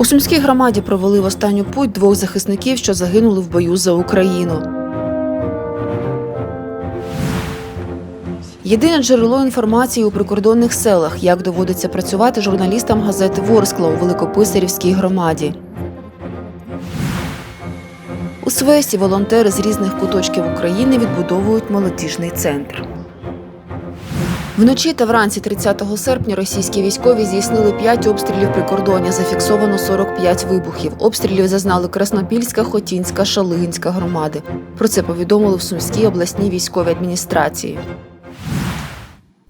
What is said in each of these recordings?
У сумській громаді провели в останню путь двох захисників, що загинули в бою за Україну. Єдине джерело інформації у прикордонних селах, як доводиться працювати журналістам газети Ворскла у Великописарівській громаді. У Свесі волонтери з різних куточків України відбудовують молодіжний центр. Вночі та вранці 30 серпня російські військові здійснили 5 обстрілів прикордоння. Зафіксовано 45 вибухів. Обстрілів зазнали Краснопільська, Хотінська, Шалигинська громади. Про це повідомили в Сумській обласній військовій адміністрації.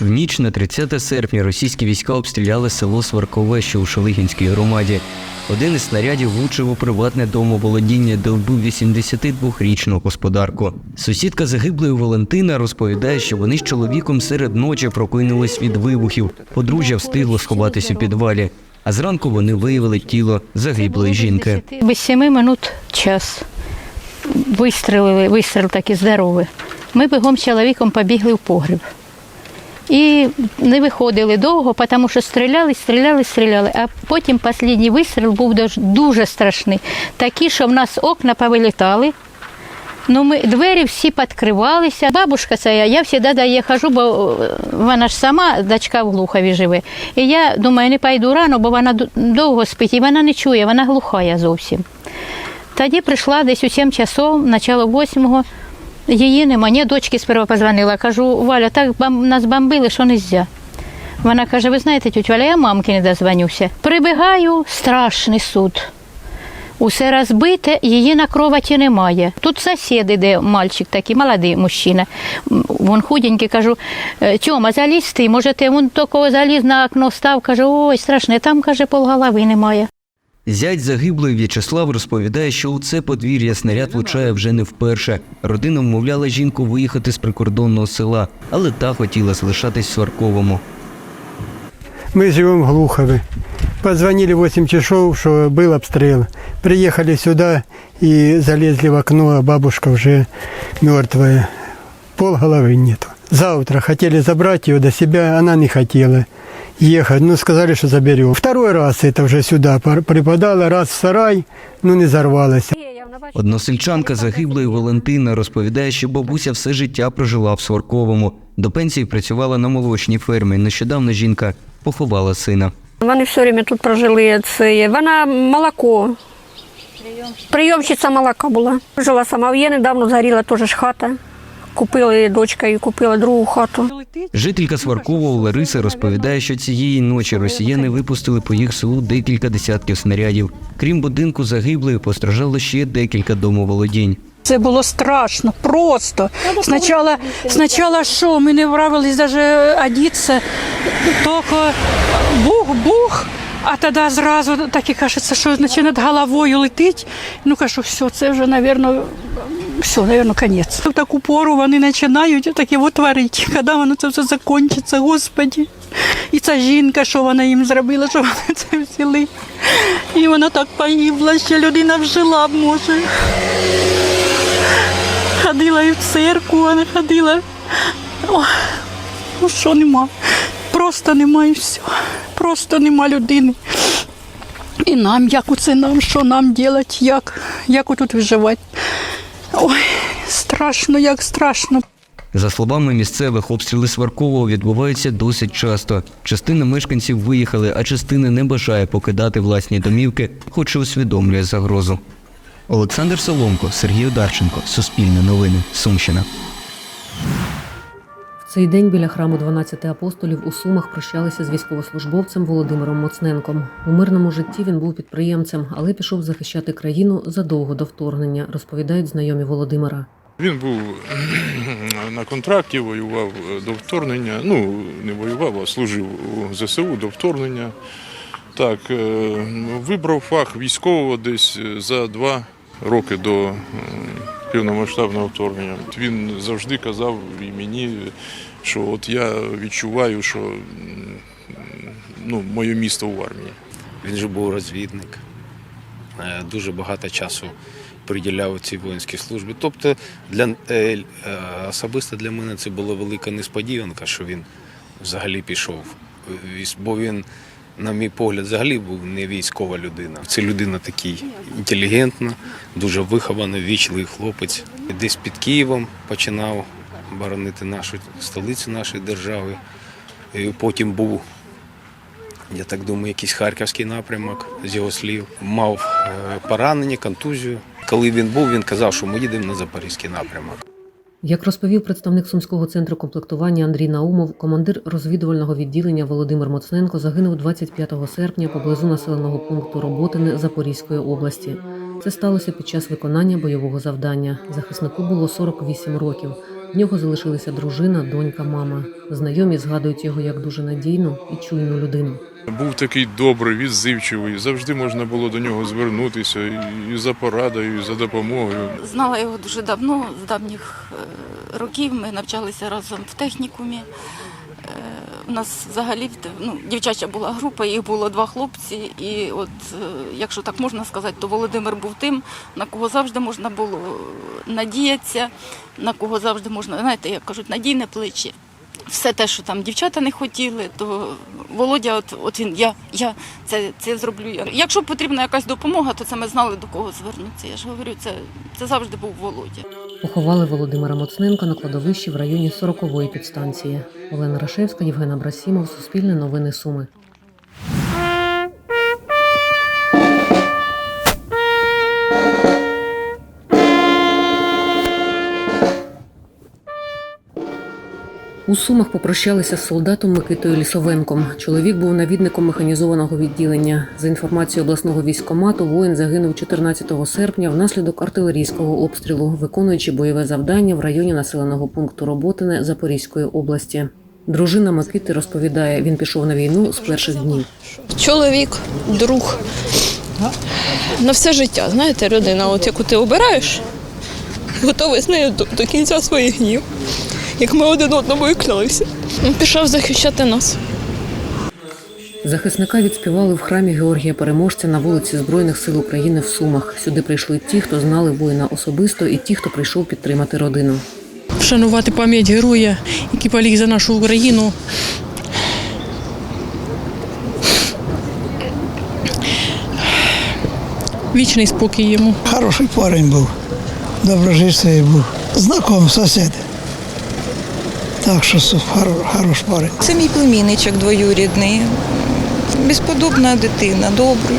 В ніч на 30 серпня російські війська обстріляли село Сваркове, що у Шалигінській громаді. Один із снарядів влучив у приватне домоволодіння, де вбив 82-річну господарку. Сусідка загиблої Валентина розповідає, що вони з чоловіком серед ночі прокинулись від вибухів. Подружжя встигло сховатись у підвалі. А зранку вони виявили тіло загиблої жінки. Без семи минут час. Вистрілили, вистріл такий здоровий. Ми бігом з чоловіком побігли в погріб. І не виходили довго, тому що стріляли, стріляли, стріляли. А потім останній вистріл був дуже- страшний. Такий, що в нас окна повилітали. Ну, ми, двері всі підкривалися. Бабушка ця, я завжди до її хожу, бо е, вона ж сама, дочка в Глухові живе. І я думаю, не пойду рано, бо вона довго спить, і вона не чує, вона глухая зовсім. Тоді прийшла десь у 7 часов, начало 8 її нема. Ні, дочки сперва позвонила. Кажу, Валя, так бам- нас бомбили, що не можна. Вона каже, ви знаєте, тють Валя, я мамки не дозвонюся. Прибігаю, страшний суд. Усе розбите, її на кроваті немає. Тут сусід де мальчик такий, молодий мужчина. Вон худенький, кажу, «Е, Тьома, залізь ти, може ти він такого заліз на окно став, каже, ой, страшне, там, каже, полголови немає. Зять загиблої В'ячеслав розповідає, що у це подвір'я снаряд влучає вже не вперше. Родина вмовляла жінку виїхати з прикордонного села, але та хотіла залишатись в Сварковому. Мы живем в Глухове. Позвонили в 8 часов, что был обстрел. Приехали сюда и залезли в окно, а бабушка уже мертвая. Пол головы нету. Завтра хотели забрать ее до себя, она не хотела ехать. Ну, сказали, что заберем. Второй раз это уже сюда припадало, раз в сарай, но не взорвалась. Односельчанка загиблої Валентина розповідає, що бабуся все життя прожила в Сварковому. До пенсії працювала на молочній фермі. Нещодавно жінка поховала сина. Вони все время тут прожили. Це вона молоко. Прийомщиця молока була. Жила сама. Є недавно згоріла теж хата. Купили дочка і купила другу хату. Жителька Сваркового Лариса розповідає, що цієї ночі росіяни випустили по їх селу декілька десятків снарядів. Крім будинку загиблої, постраждало ще декілька домоволодінь. Це було страшно, просто. Спочатку, спочатку що, ми не вправились навіть одітися, тільки бух-бух, а тоді зразу так і кажеться, що наче над головою летить. Ну кажу, все, це вже, мабуть, все, мабуть, кінець. В таку пору вони починають таке творити. Коли воно це все закінчиться, Господі. І ця жінка, що вона їм зробила, що вони це взяли. І вона так погибла, що людина вжила б може ходила і в церкву, а не ходила. О, ну що нема? Просто нема і все. Просто нема людини. І нам, як оце нам, що нам робити, як, як отут виживати. Ой, страшно, як страшно. За словами місцевих, обстріли Сваркового відбуваються досить часто. Частина мешканців виїхали, а частина не бажає покидати власні домівки, хоч і усвідомлює загрозу. Олександр Соломко, Сергій Одарченко, Суспільне новини, Сумщина. Цей день біля храму 12 апостолів у Сумах прощалися з військовослужбовцем Володимиром Моцненком. У мирному житті він був підприємцем, але пішов захищати країну задовго до вторгнення, розповідають знайомі Володимира. Він був на контракті, воював до вторгнення. Ну, не воював, а служив у ЗСУ до вторгнення. Так, е, вибрав фах військового десь за два роки до повномасштабного вторгнення. Він завжди казав і мені, що от я відчуваю, що ну, моє місто в армії. Він же був розвідник, е, дуже багато часу приділяв цій воїнській службі. Тобто, для, е, е, особисто для мене це була велика несподіванка, що він взагалі пішов. Бо він на мій погляд, взагалі був не військова людина. Це людина такий інтелігентна, дуже вихований, вічливий хлопець. Десь під Києвом починав боронити нашу столицю нашої держави. І потім був, я так думаю, якийсь харківський напрямок з його слів. Мав е, поранення, контузію. Коли він був, він казав, що ми їдемо на Запорізький напрямок. Як розповів представник Сумського центру комплектування Андрій Наумов, командир розвідувального відділення Володимир Моцненко загинув 25 серпня поблизу населеного пункту Роботине Запорізької області. Це сталося під час виконання бойового завдання. Захиснику було 48 років. В нього залишилися дружина, донька, мама. Знайомі згадують його як дуже надійну і чуйну людину. Був такий добрий, відзивчивий. Завжди можна було до нього звернутися і- і за порадою, і за допомогою. Знала його дуже давно, з давніх е, років. Ми навчалися разом в технікумі. Е, У нас взагалі ну, дівчача була група, їх було два хлопці. І от, е, якщо так можна сказати, то Володимир був тим, на кого завжди можна було надіятися, на кого завжди можна, знаєте, як кажуть, надійне плече. Все те, що там дівчата не хотіли, то Володя, от, от він, я, я це, це зроблю. Я. Якщо потрібна якась допомога, то це ми знали до кого звернутися. Я ж говорю, це, це завжди був Володя. Поховали Володимира Моцненка на кладовищі в районі 40-ї підстанції. Олена Рашевська, Євген Абрасімов, Суспільне новини Суми. У Сумах попрощалися з солдатом Микитою Лісовенком. Чоловік був навідником механізованого відділення. За інформацією обласного військкомату, воїн загинув 14 серпня внаслідок артилерійського обстрілу, виконуючи бойове завдання в районі населеного пункту Роботине Запорізької області. Дружина Микити розповідає, він пішов на війну з перших днів. чоловік, друг. На все життя, знаєте, людина, от яку ти обираєш, готовий з нею до, до кінця своїх днів. Як ми один одному і клялися. Він пішов захищати нас. Захисника відспівали в храмі Георгія Переможця на вулиці Збройних сил України в Сумах. Сюди прийшли ті, хто знали воїна особисто, і ті, хто прийшов підтримати родину. Вшанувати пам'ять героя, який поліг за нашу Україну. Вічний спокій йому. Хороший парень був, доброжитель був, знакомий сусід. Так що су- хоро- хороший парень. Це мій племінничок двоюрідний. Безподобна дитина, добрий.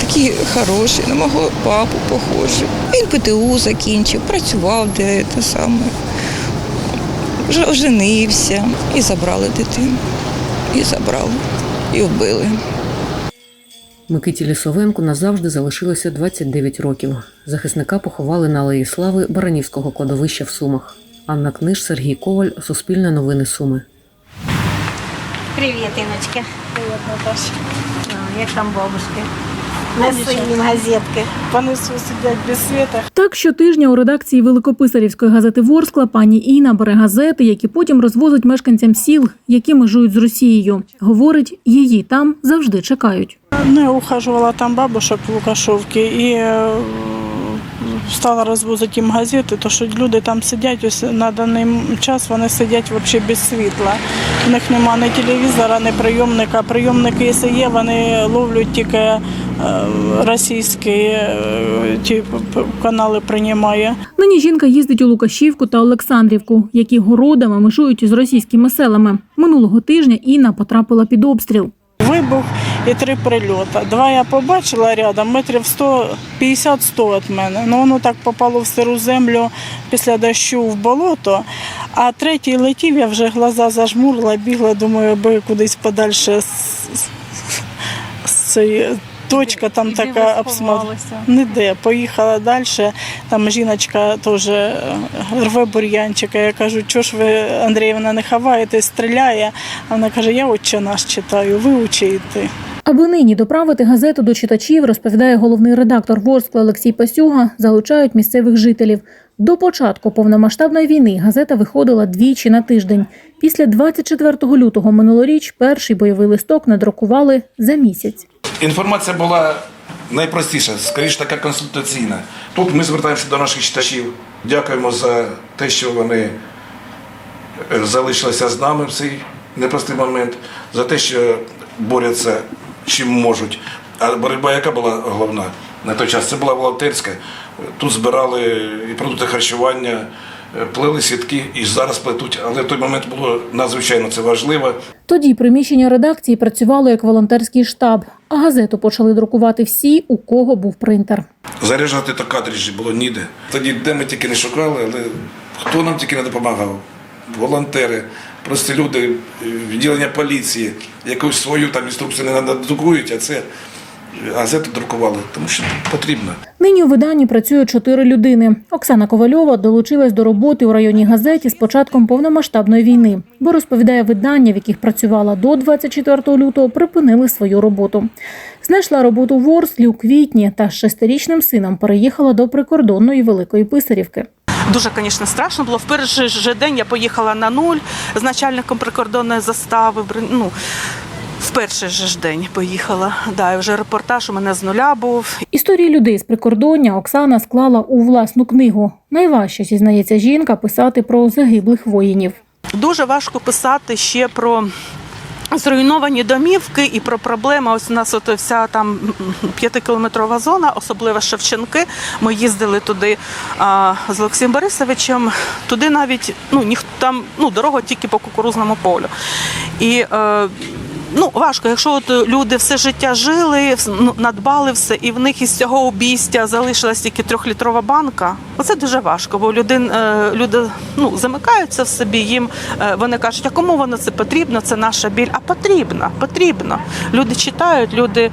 Такий хороший, на мого папу похожий. Він ПТУ закінчив, працював де те саме. Вже оженився і забрали дитину. І забрали, і вбили. Микиті Лісовенку назавжди залишилося 29 років. Захисника поховали на Алеї Слави Баранівського кладовища в Сумах. Анна Книж, Сергій Коваль, Суспільне новини Суми. Привет, Иночка. Привет, Наташа. Як там бабушки? Неси їм газетки. Понесу сидять без світа. Так щотижня у редакції Великописарівської газети Ворскла пані Інна бере газети, які потім розвозить мешканцям сіл, які межують з Росією. Говорить, її там завжди чекають. Не ухажувала там бабушек в Лукашовці і е, стала розвозити їм газети, то що люди там сидять, ось на даний час вони сидять взагалі без світла. У них немає ні телевізора, ні прийомника. Прийомники, якщо є, вони ловлять тільки е, російські е, ті канали приймає. Нині жінка їздить у Лукашівку та Олександрівку, які городами межують із російськими селами. Минулого тижня Інна потрапила під обстріл. Вибух і три прильоти. Два я побачила рядом, метрів 100, 50-100 від мене. Ну воно так попало в сиру землю після дощу в болото. А третій летів, я вже глаза зажмурила, бігла, думаю, аби кудись подальше з, з, з точка там така обсматривала. Ніде. Поїхала далі. Там жіночка теж е, рве бур'янчика. Я кажу, чого ж ви, Андріївна, не ховаєте, стріляє. А вона каже, я отче наш читаю, ви учите. Аби нині доправити газету до читачів, розповідає головний редактор Ворскла Олексій Пасюга, залучають місцевих жителів. До початку повномасштабної війни газета виходила двічі на тиждень. Після 24 лютого минулоріч перший бойовий листок надрукували за місяць. Інформація була найпростіша, скоріше така консультаційна. Тут ми звертаємося до наших читачів. Дякуємо за те, що вони е, залишилися з нами в цей непростий момент, за те, що борються чим можуть. А боротьба яка була головна на той час? Це була волонтерська. Тут збирали і продукти харчування, плели сітки і зараз плетуть. Але в той момент було надзвичайно це важливо. Тоді приміщення редакції працювало як волонтерський штаб, а газету почали друкувати всі, у кого був принтер. Заряджати то картриджі було ніде. Тоді де ми тільки не шукали, але хто нам тільки не допомагав? Волонтери, прості люди, відділення поліції, якусь свою там інструкцію не надрукують, а це газету друкували, тому що потрібно. Нині у виданні працює чотири людини. Оксана Ковальова долучилась до роботи у районній газеті з початком повномасштабної війни, бо розповідає видання, в яких працювала до 24 лютого, припинили свою роботу. Знайшла роботу в Ворслі у квітні та з шестирічним сином переїхала до прикордонної Великої Писарівки. Дуже, звісно, страшно було. В перший же день я поїхала на нуль з начальником прикордонної застави. Ну, в перший же ж день поїхала. Да, і вже репортаж у мене з нуля був. Історії людей з прикордоння Оксана склала у власну книгу. Найважче, зізнається жінка, писати про загиблих воїнів. Дуже важко писати ще про. Зруйновані домівки і про проблеми. Ось у нас от вся там п'ятикілометрова зона, особливо Шевченки. Ми їздили туди а, з Олексієм Борисовичем. Туди навіть ну ніхто там ну дорога тільки по кукурузному полю. І е, ну важко, якщо от люди все життя жили, ну, надбали все, і в них із цього обійстя залишилась тільки трьохлітрова банка. Оце дуже важко, бо люди, е, люди ну, замикаються в собі. Їм е, вони кажуть, а кому воно це потрібно? Це наша біль. А потрібно, потрібно. Люди читають, люди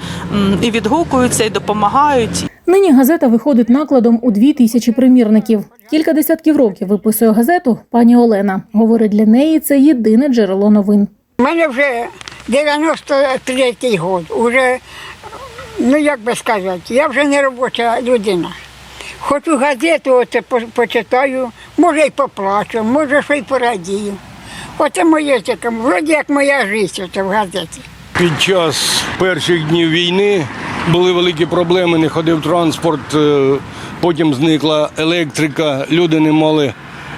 і відгукуються, і допомагають. Нині газета виходить накладом у дві тисячі примірників. Кілька десятків років виписує газету пані Олена. Говорить, для неї це єдине джерело новин. У мене вже 93-й год. Уже, ну як би сказати, я вже не робоча людина. Хочу газету оце почитаю, може й поплачу, може що й порадію. Оце моє таке, вроді як моя життя в газеті. Під час перших днів війни були великі проблеми, не ходив транспорт, е, потім зникла електрика, люди не мали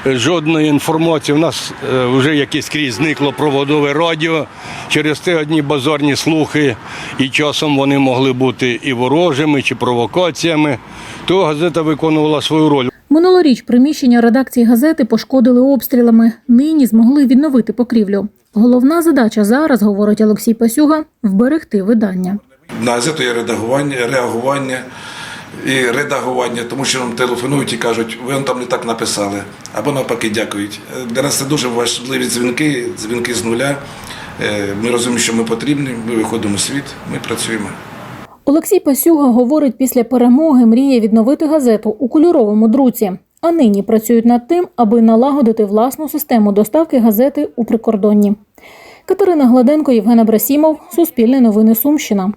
жодної інформації. У нас е, вже якесь скрізь зникло проводове радіо. Через те одні базарні слухи, і часом вони могли бути і ворожими, чи провокаціями. То газета виконувала свою роль. Минулоріч приміщення редакції газети пошкодили обстрілами. Нині змогли відновити покрівлю. Головна задача зараз, говорить Олексій Пасюга, вберегти видання. На газету є редагування, реагування і редагування, тому що нам телефонують і кажуть, ви там не так написали, або навпаки дякують. Для нас це дуже важливі дзвінки, дзвінки з нуля. Е, Ми розуміємо, що ми потрібні, ми виходимо у світ, ми працюємо. Олексій Пасюга говорить, після перемоги мріє відновити газету у кольоровому друці. А нині працюють над тим, аби налагодити власну систему доставки газети у прикордонні. Катерина Гладенко, Євгена Брасімов, Суспільне новини Сумщина.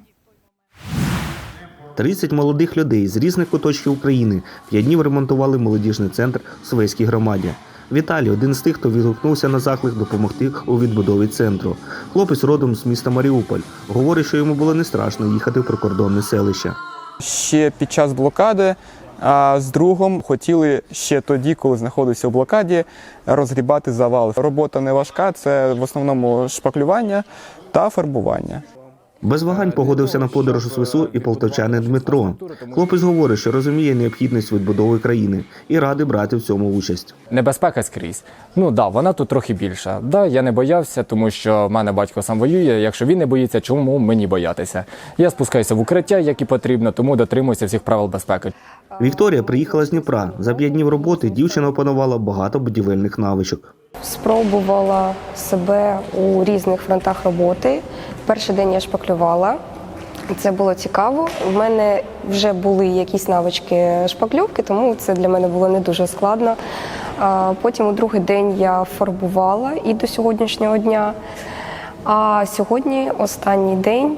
30 молодих людей з різних куточків України п'ять днів ремонтували молодіжний центр в Свейській громаді. Віталій один з тих, хто відгукнувся на заклик допомогти у відбудові центру. Хлопець родом з міста Маріуполь. Говорить, що йому було не страшно їхати в прикордонне селище. ще під час блокади. А з другом хотіли ще тоді, коли знаходився у блокаді, розгрібати завал. Робота не важка, це в основному шпаклювання та фарбування. Без вагань погодився на подорож у СВСУ і полтавчанин Дмитро. Хлопець говорить, що розуміє необхідність відбудови країни і радий брати в цьому участь. Небезпека скрізь. Ну да, вона тут трохи більша. Да, я не боявся, тому що в мене батько сам воює. Якщо він не боїться, чому мені боятися? Я спускаюся в укриття, як і потрібно, тому дотримуюся всіх правил безпеки. Вікторія приїхала з Дніпра. За п'ять днів роботи дівчина опанувала багато будівельних навичок. Спробувала себе у різних фронтах роботи. Перший день я шпаклювала. Це було цікаво. У мене вже були якісь навички шпаклювки, тому це для мене було не дуже складно. Потім у другий день я фарбувала і до сьогоднішнього дня. А сьогодні останній день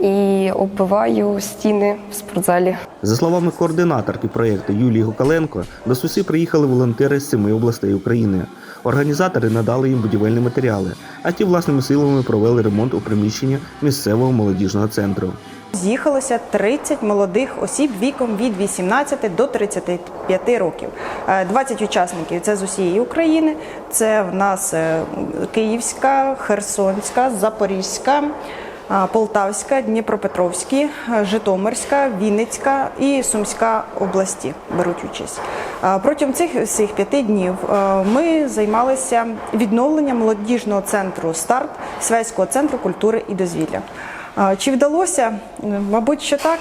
і оббиваю стіни в спортзалі. За словами координаторки проєкту Юлії Гукаленко, до СУСІ приїхали волонтери з семи областей України. Організатори надали їм будівельні матеріали, а ті власними силами провели ремонт у приміщенні місцевого молодіжного центру. З'їхалося 30 молодих осіб віком від 18 до 35 років. Е, 20 учасників це з усієї України. Це в нас е, Київська, Херсонська, Запорізька, Полтавська, Дніпропетровські, е, Житомирська, Вінницька і Сумська області беруть участь. Протягом цих всіх п'яти днів е, ми займалися відновленням молодіжного центру Старт Свейського центру культури і дозвілля. Чи вдалося? Е, Мабуть, що так.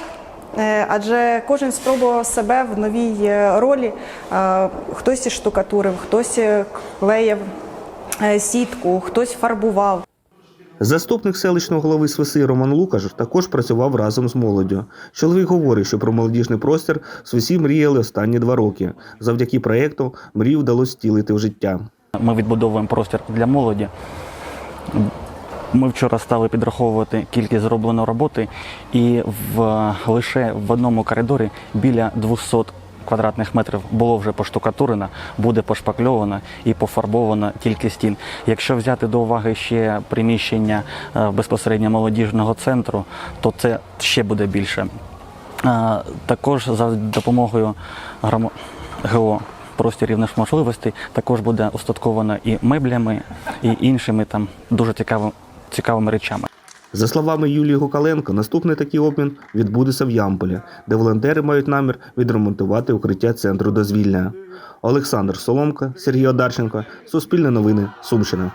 Адже кожен спробував себе в новій ролі. Хтось штукатурив, хтось клеїв сітку, хтось фарбував. Заступник селищного голови Свиси Роман Лукаш також працював разом з молоддю. Чоловік говорить, що про молодіжний простір Свисі мріяли останні два роки. Завдяки проєкту мрію вдалося втілити в життя. Ми відбудовуємо простір для молоді. Ми вчора стали підраховувати кількість зробленої роботи, і в лише в одному коридорі біля 200 квадратних метрів було вже поштукатурено, буде пошпакльовано і пофарбовано тільки стін. Якщо взяти до уваги ще приміщення е, безпосередньо молодіжного центру, то це ще буде більше. Е, Також за допомогою ГО простір рівних можливостей також буде устатковано і меблями, і іншими там дуже цікавими, цікавими речами. За словами Юлії Гукаленко, наступний такий обмін відбудеться в Ямполі, де волонтери мають намір відремонтувати укриття центру дозвілля. Олександр Соломка, Сергій Одарченко, Суспільне новини, Сумщина.